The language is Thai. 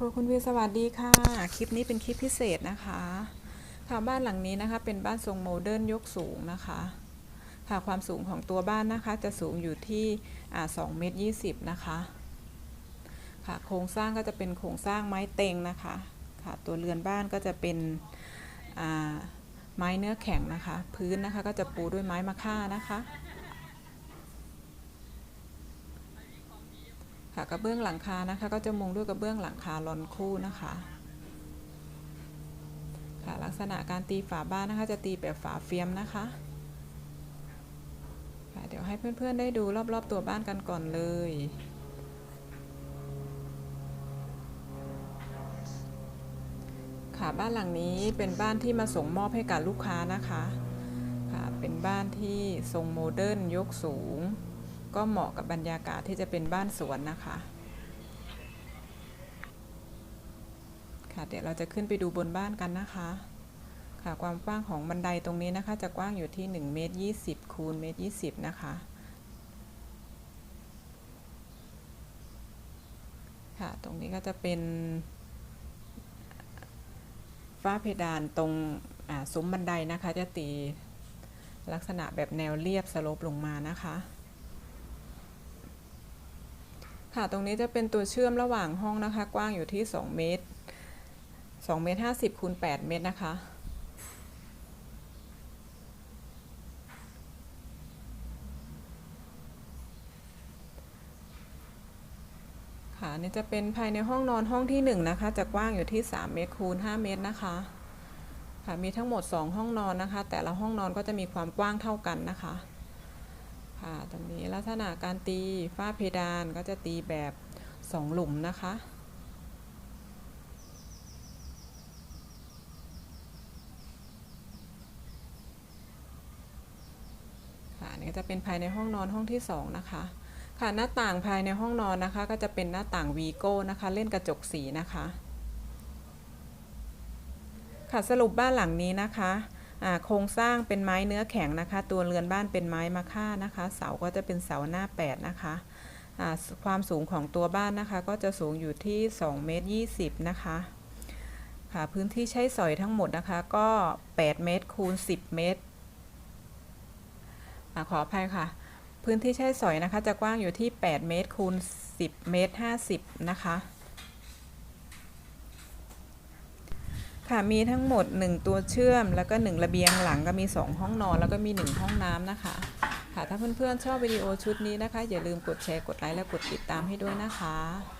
ครัวคุณวีสวัสดีค่ะ คลิปนี้เป็นคลิปพิเศษนะคะ ค่ะบ้านหลังนี้นะคะ เป็นบ้านทรงโมเดิร์นยกสูงนะคะ ค่ะความสูงของตัวบ้านนะคะจะสูงอยู่ที่อ่า2เมตร20นะคะค่ะโครงสร้างก็จะเป็นโครงสร้างไม้เต็งนะคะค่ะตัวเรือนบ้านก็จะเป็นไม้เนื้อแข็งนะคะ พื้นนะคะก็จะปูด้วยไม้มะค่านะคะ ค่ะกระเบื้องหลังคานะคะ ก็จะมุงด้วยกระเบื้องหลังคาลอนคู่นะคะค่ะลักษณะการตีฝาบ้านนะคะ จะตีแบบฝาเฟียมนะคะค่ะเดี๋ยวให้เพื่อนๆได้ดูรอบๆตัวบ้านกันก่อนเลยค่ะบ้านหลังนี้เป็นบ้านที่มาส่งมอบให้กับลูกค้านะคะค่ะเป็นบ้านที่ทรงโมเดิร์นยกสูง ก็เหมาะกับบรรยากาศที่จะเป็นบ้านสวนนะคะค่ะเดี๋ยวเราจะขึ้นไปดูบนบ้านกันนะคะค่ะความกว้างของบันไดตรงนี้นะคะ จะกว้างอยู่ที่1เมตร20คูณเมตร20 นะคะค่ะตรงนี้ก็จะเป็นฝ้าเพดานตรงซุ้มบันไดนะคะ จะตีลักษณะแบบแนวเรียบสโลปลงมานะคะ ค่ะ ตรงนี้จะเป็นตัวเชื่อมระหว่างห้องนะคะ กว้างอยู่ที่ 2 เมตร 2 เมตร 50คูณ8เมตรนะคะ ค่ะนี่จะเป็นภายในห้องนอนห้องที่ 1 นะคะ จะกว้างอยู่ที่ 3 เมตรคูณ5เมตรนะคะ ค่ะ มีทั้งหมด 2 ห้องนอนนะคะ แต่ละห้องนอนก็จะมีความกว้างเท่ากันนะคะ ค่ะตรงนี้ลักษณะการตีฝ้าเพดานก็จะตีแบบสองหลุมนะคะค่ะนี่จะเป็นภายในห้องนอนห้องที่สองนะคะค่ะหน้าต่างภายในห้องนอนนะคะ ก็จะเป็นหน้าต่างวีโก้นะคะ เล่นกระจกสีนะคะ ค่ะสรุปบ้านหลังนี้นะคะ โครงสร้างเป็นไม้เนื้อแข็งนะคะ ตัวเรือนบ้านเป็นไม้มะค่านะคะ เสาก็จะเป็นเสาหน้า 8 นะคะความสูงของตัวบ้านนะคะ ก็จะสูงอยู่ที่2เมตร20 นะคะ ค่ะพื้นที่ใช้สอยทั้งหมดนะคะ ก็8เมตรคูณ10 เมตรขออภัยค่ะ พื้นที่ใช้สอยนะคะ จะกว้างอยู่ที่ 8 เมตรคูณ10 เมตร 50 นะคะ ค่ะมีทั้งหมด 1 ตัวเชื่อม แล้วก็ 1 ระเบียงหลังก็มี 2 ห้องนอน แล้วก็มี 1 ห้องน้ำนะคะค่ะถ้าเพื่อนๆชอบวิดีโอชุดนี้นะคะ อย่าลืมกดแชร์กดไลค์และกดติดตามให้ด้วยนะคะ